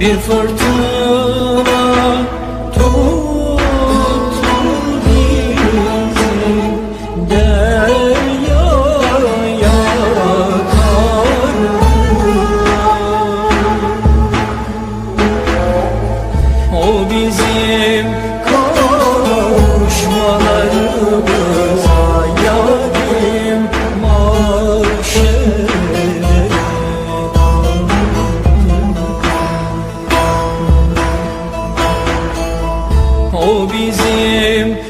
Bir fırtına tuttu bizi Deryaya O bizim kavuşmalarımıza O bizim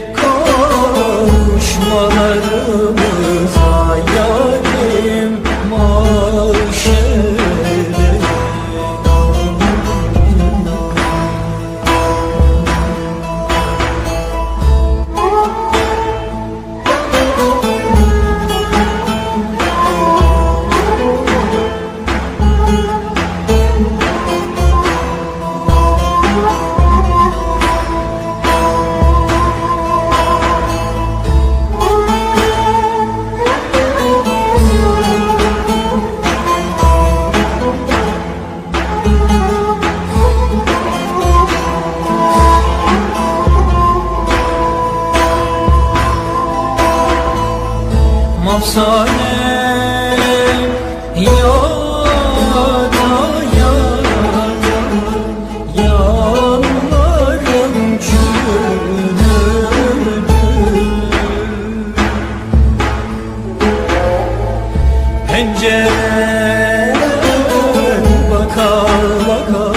Mafsane yada yada Yanlarım çürüdü Pencereden bakar bakar